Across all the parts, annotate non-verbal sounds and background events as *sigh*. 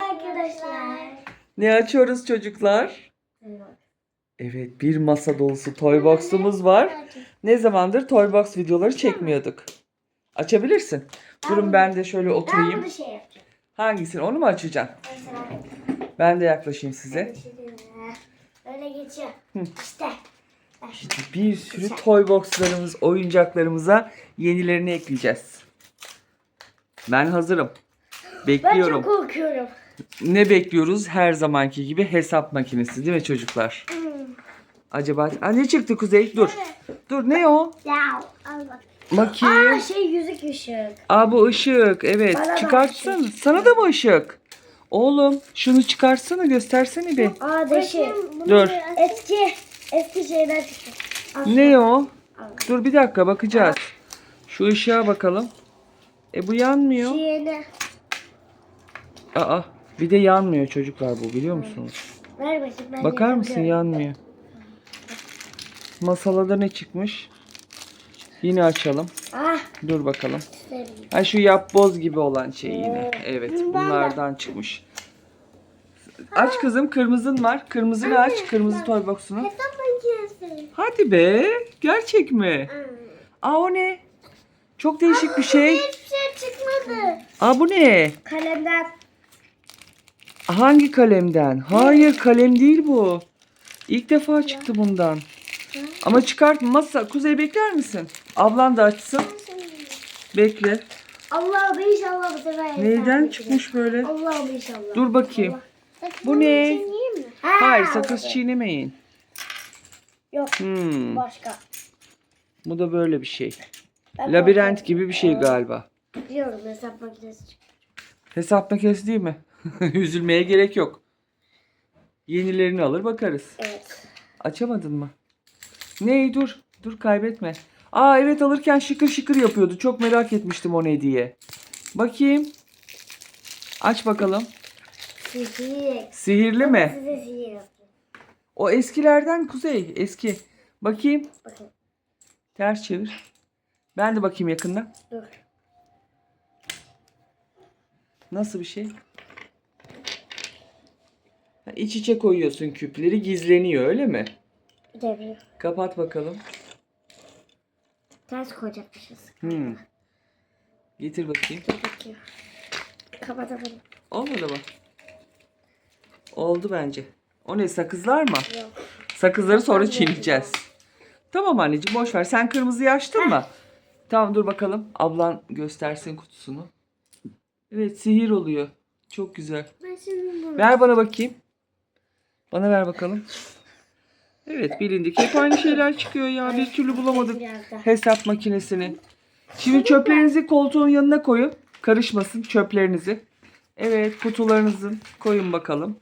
Arkadaşlar. Ne açıyoruz çocuklar? Evet bir masa dolusu toy box'umuz var. Ne zamandır toy box videoları çekmiyorduk. Açabilirsin. Durun ben de şöyle Ben oturayım. bunu şey yapacağım. Hangisini? Onu mu açacaksın? Mesela Ben de yaklaşayım size. Öyle geçiyor. İşte. Bir sürü toy box'larımız, oyuncaklarımıza yenilerini ekleyeceğiz. Ben hazırım. Ben Bekliyorum. çok korkuyorum. Ne bekliyoruz? Her zamanki gibi hesap makinesi değil mi çocuklar? Hmm. Acaba Aa, ne çıktı Kuzey? Dur. Dur ne o? Ya al bak. Bakayım. Aa şey yüzük ışık. Aa bu ışık. Evet. Bana da Çıkartsana. ışık. Sana da mı ışık? Oğlum şunu çıkarsana göstersene bir. Aa deşi. Dur. Eski. Eski şeyler çıktı. Ne o? Dur bir dakika bakacağız. Şu ışığa bakalım. E bu yanmıyor. Yeni. Aa bir de yanmıyor çocuklar bu biliyor musunuz? Ver bakayım. Ben Bakar mısın yapabiliyorum. yanmıyor. Masalada ne çıkmış? Yine açalım. Ah. Dur bakalım. Ha şu yapboz gibi olan şey yine. Evet bunlardan çıkmış. Aç kızım kırmızın var. Kırmızını aç. Kırmızı toy box'unu. Hesap makinesi. Hadi be. Gerçek mi? Aa o ne? Çok değişik bir şey. Hiçbir şey çıkmadı. Aa bu ne? Kalemden. Hangi kalemden? Hayır kalem değil bu. İlk defa çıktı bundan. Ama çıkart masa. Kuzey bekler misin? Ablan da açsın. Bekle. Allah'ım inşallah bu sefer Neyden çıkmış böyle? Allah'ım inşallah. Dur bakayım. Bu ne? Hayır Ha, sakız çiğnemeyin. Yok Hmm, başka. bu da böyle bir şey. Ben Labirent gibi bir şey galiba. Biliyorum hesap makinesi. Hesap makinesi değil mi? *laughs* Üzülmeye gerek yok. Yenilerini alır bakarız. Evet. Açamadın mı? Ney dur. Dur kaybetme. Aa evet alırken şıkır şıkır yapıyordu. Çok merak etmiştim o ne diye. Bakayım. Aç bakalım. Sihir. Sihirli mi? Size sihir yapayım. O eskilerden Kuzey. Eski. Bakayım. Bakın Ters çevir. Ben de bakayım yakından. dur. Nasıl bir şey? İç içe koyuyorsun küpleri gizleniyor öyle mi? Bir Kapat bakalım. ters koyacakmışız. Hmm. Getir bakayım. Dur bakayım. Kapatamadım. Olmadı mı? Oldu bence. O ne sakızlar mı? Yok. Sakızları sonra çiğneyeceğiz. Tamam anneciğim boş ver. Sen kırmızıyı açtın mı? Tamam dur bakalım. Ablan göstersin kutusunu. Evet sihir oluyor. Çok güzel. Ben şimdi bunu. Ver bana bakayım. Bana ver bakalım. Evet bilindik. Hep aynı şeyler çıkıyor ya. Bir türlü bulamadık hesap makinesini. Şimdi çöplerinizi koltuğun yanına koyun. Karışmasın çöplerinizi. Evet kutularınızı koyun bakalım.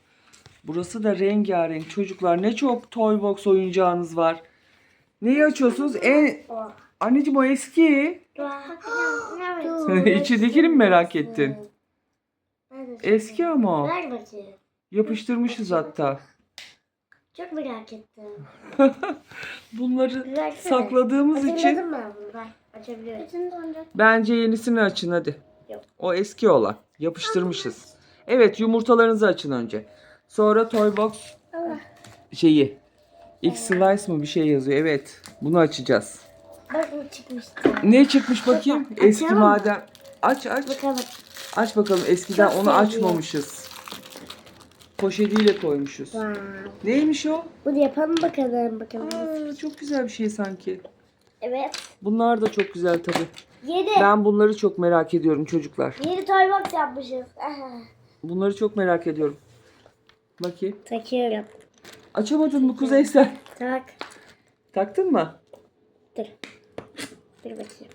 Burası da rengarenk. Çocuklar ne çok toy box oyuncağınız var. Neyi açıyorsunuz? En... Anneciğim o eski. *laughs* İçindekini mi merak ettin? Eski ama. Yapıştırmışız hatta. Çok merak ettim. *laughs* Bunları Versene. sakladığımız için Hatırladım ben bunu. Ver. Açabiliyorum. bence yenisini açın hadi. Yok. O eski olan. Yapıştırmışız. Evet yumurtalarınızı açın önce. Sonra toy box Allah. şeyi. X slice mı bir şey yazıyor. Evet. Bunu açacağız. Bak bu çıkmıştı. Ne çıkmış bakayım? Açalım Eski mı? madem. Aç aç. Bakalım. Aç bakalım. Eskiden Çok onu sevdiğim. açmamışız. Poşetiyle koymuşuz. Wow. Neymiş o? Bunu yapalım bakalım. Bakalım. Aa, çok güzel bir şey sanki. Evet. Bunlar da çok güzel tabii. Yedi. Ben bunları çok merak ediyorum çocuklar. Yedi toy box yapmışız. Aha. Bunları çok merak ediyorum. Bakayım. Takıyorum. Açamadın mı Kuzey sen? Tak. Taktın mı? Dur. Dur bakayım.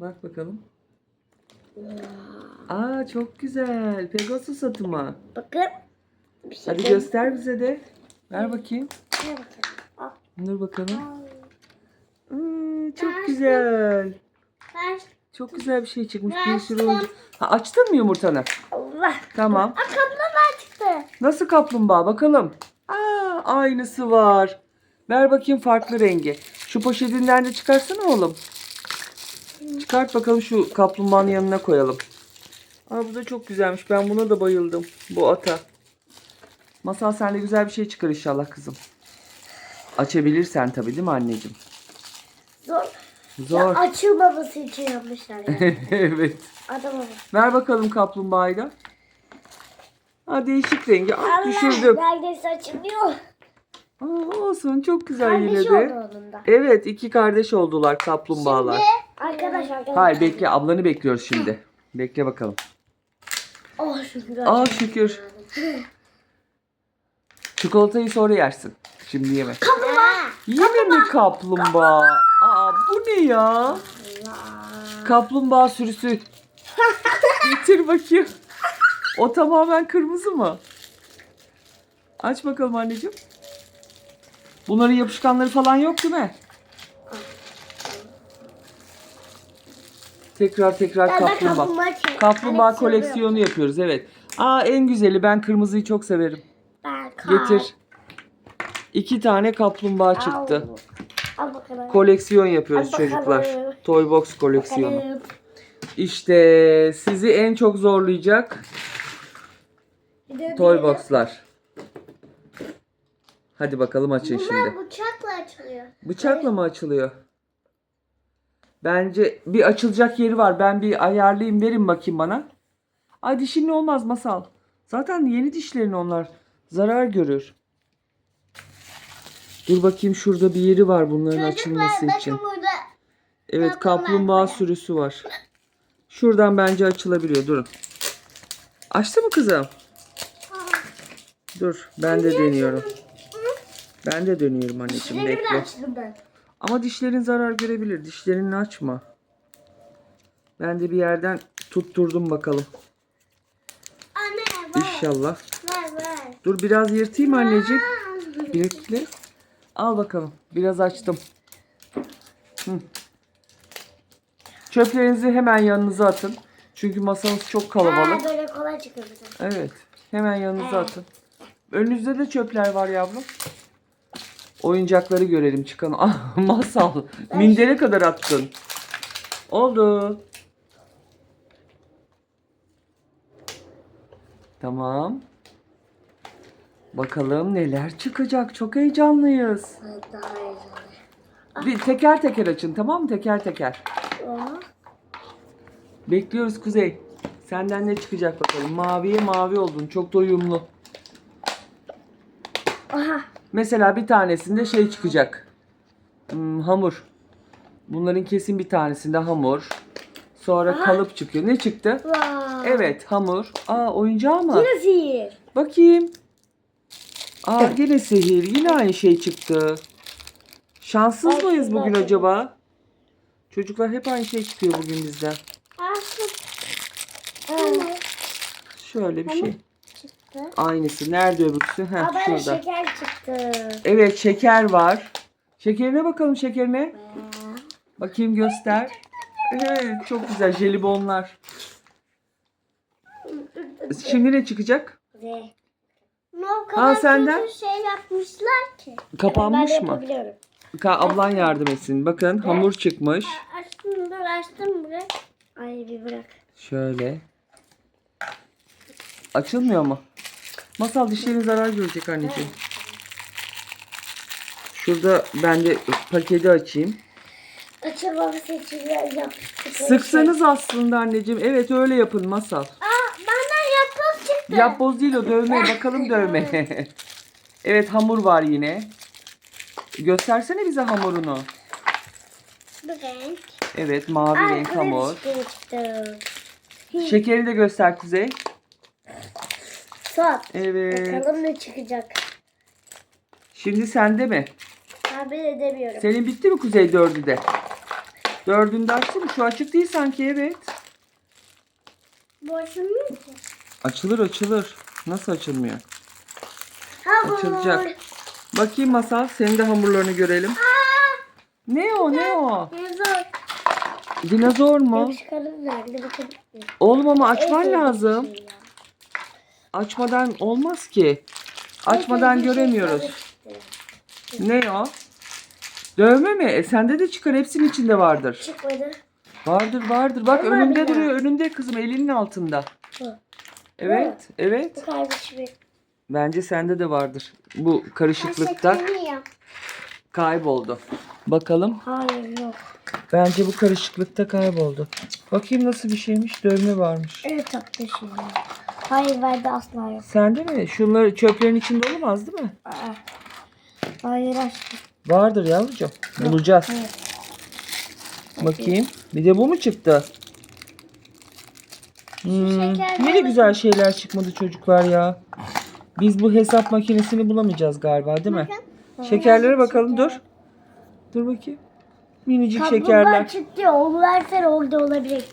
Bak bakalım. Aa çok güzel. Pegasus atı mı? Bakın. Şey Hadi gö- göster bize de. Ver bakayım. Ver bakalım. Al. Dur bakalım. Hmm, çok güzel. Ver. Çok güzel bir şey çıkmış. Bir sürü oyuncak. Ha, açtın mı yumurtanı? Allah. Tamam. Aa kaplumbağa çıktı. Nasıl kaplumbağa bakalım. Aa aynısı var. Ver bakayım farklı rengi. Şu poşetinden de çıkarsana oğlum. Çıkart bakalım şu kaplumbağanın yanına koyalım. Aa bu da çok güzelmiş. Ben buna da bayıldım. Bu ata. Masal sen de güzel bir şey çıkar inşallah kızım. Açabilirsen tabii değil mi anneciğim? Zor. Zor. Ya açılmaması için yapmışlar ya. *laughs* evet. Adama bak. Ver bakalım kaplumbağayı da. Ha değişik rengi. Ah düşürdüm. Neredeyse açılmıyor. Aa, olsun çok güzel yine Kardeşi de. oldu onun da. Evet iki kardeş oldular kaplumbağalar. Arkadaş arkadaş. Hayır bekle ablanı bekliyoruz şimdi. Bekle bakalım. Oh şükür. Aa şükür. Çikolatayı sonra yersin. Şimdi yeme. Kaplumbağa. Yine mi kaplumbağa? Aa bu ne ya? Kaplumbağa sürüsü. *laughs* Getir bakayım. O tamamen kırmızı mı? Aç bakalım anneciğim. Bunların yapışkanları falan yok değil mi? Tekrar tekrar Ben de kaplumbağa. kaplumbağa çek- Kaplumbağa koleksiyonu koleksiyonu yapıyoruz evet. Aa en güzeli ben kırmızıyı çok severim. Getir. İki tane kaplumbağa çıktı. Al bakalım. Koleksiyon yapıyoruz Al bakalım. çocuklar. Toy box koleksiyonu. Bakalım. İşte sizi en çok zorlayacak de toy box'lar. Hadi bakalım açın şimdi. Bunlar bıçakla açılıyor. Bıçakla mı açılıyor? Bence bir açılacak yeri var. Ben bir ayarlayayım verin bakayım bana. Ay dişin olmaz masal. Zaten yeni dişlerin onlar. Zarar görür. Dur bakayım şurada bir yeri var bunların açılması Çocuklar için. bakın burada. Evet kaplumbağa sürüsü var. Şuradan bence açılabiliyor. Durun. Açtı mı kızım? Dur ben de deniyorum. Ben de dönüyorum anneciğim bekle. Ama dişlerin zarar görebilir. Dişlerini açma. Ben de bir yerden tutturdum bakalım. Anne. İnşallah. Dur biraz yırtayım anneciğim. Bekle. Al bakalım. Biraz açtım. Hı. Çöplerinizi hemen yanınıza atın. Çünkü masanız çok Ha, kalabalık. böyle kolay çıkıyor. Evet. Hemen yanınıza atın. Önünüzde de çöpler var yavrum. Oyuncakları görelim çıkan. *laughs* Ah, masal. Mindere kadar attın. Oldu. Tamam. Bakalım neler çıkacak. Çok heyecanlıyız. Daha güzel. Bir teker teker açın tamam mı? Teker teker. Ama Bekliyoruz Kuzey. Senden ne çıkacak bakalım. Maviye mavi oldun. Çok da uyumlu. Aha. Mesela bir tanesinde şey çıkacak. Hmm, hamur. Bunların kesin bir tanesinde hamur. Sonra Aha. kalıp çıkıyor. Ne çıktı? Wow. Evet hamur. Aa oyuncağı mı? Yine sihir. Bakayım. Aa yine sihir. Yine aynı şey çıktı. Şanssız mıyız bugün acaba? Çocuklar hep aynı şey çıkıyor bugün bizden. Şöyle bir şey. Çıktı. Aynısı. Nerede öbürsü? Heh, Aa, şurada. şeker çıktı. Evet şeker var. Şekerine bakalım şekerine. Bakayım göster. Evet çok güzel jelibonlar. Şimdi ne çıkacak? Ve ne o Ha, kadar senden? kötü şey yapmışlar ki. Kapanmış ben mı? yapabiliyorum. Ka ablan yardım etsin. Bakın hamur çıkmış. Açtım dur açtım bırak. Ay bir bırak. Şöyle. Açılmıyor mu? Masal dişlerin zarar görecek anneciğim. Şurada ben de paketi açayım. Açılmaması için ya- yapıştık. Sıksanız aslında anneciğim. Evet öyle yapın masal. Yapboz değil o dövme. Bakalım dövme. *laughs* evet hamur var yine. Göstersene bize hamurunu. Bu renk. Evet mavi Aa, renk hamur. çıktı. Şekeri de göster Kuzey. Sat. Evet. Bakalım ne çıkacak. Şimdi sende mi? Tahmin edemiyorum. Senin bitti mi Kuzey dördü de? Dördünde açtın mı? Şu açık değil sanki evet. Bu açılmıyor ki. Açılır açılır. Nasıl açılmıyor? Hamur. Açılacak. Bakayım Masal senin de hamurlarını görelim. Ne o ne o? Ne zor. Dinozor mu? Oğlum ama açman lazım. şey. Açmadan olmaz ki. Açmadan şey göremiyoruz. çıktı. Ne o? Dövme mi? E sende de çıkar. Hepsinin içinde vardır. Çıkmadı. Vardır vardır. Bak ya. duruyor. Önünde kızım elinin altında. Bu. Evet, evet. Bu kardeşim. Bence sende de vardır. Bu karışıklıkta kayboldu. Bakalım. Hayır yok. Bence bu karışıklıkta kayboldu. Bakayım nasıl bir şeymiş. Dövme varmış. Evet arkadaşım. Hayır verdi asla yok. Sende mi? Şunları çöplerin içinde olamaz değil mi? Aa. Hayır aşkım. Vardır yavrucuğum. Bulacağız. Hayır. Bakayım. Bir de bu mu çıktı? Hmm, şekerlere ne de güzel şeyler çıkmadı çocuklar ya. Biz bu hesap makinesini bulamayacağız galiba değil mi? Şekerlere bakalım dur. Dur bakayım. Minicik Kaplumbağa şekerler. çıktı. Onu orada olabilir.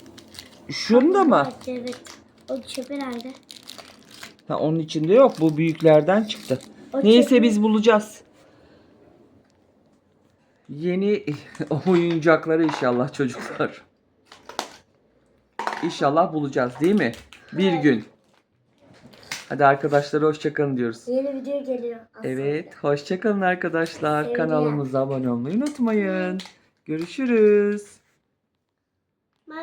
Şunda mı? Evet. O nerede? Ha, onun içinde yok. Bu büyüklerden çıktı. O Neyse çöpü- biz bulacağız. Yeni *laughs* oyuncakları inşallah çocuklar. İnşallah bulacağız değil mi? Bir gün. Hadi arkadaşlar hoşçakalın diyoruz. Yeni video geliyor. aslında. Evet hoşçakalın arkadaşlar. Sevgiler. Kanalımıza abone olmayı unutmayın. Görüşürüz.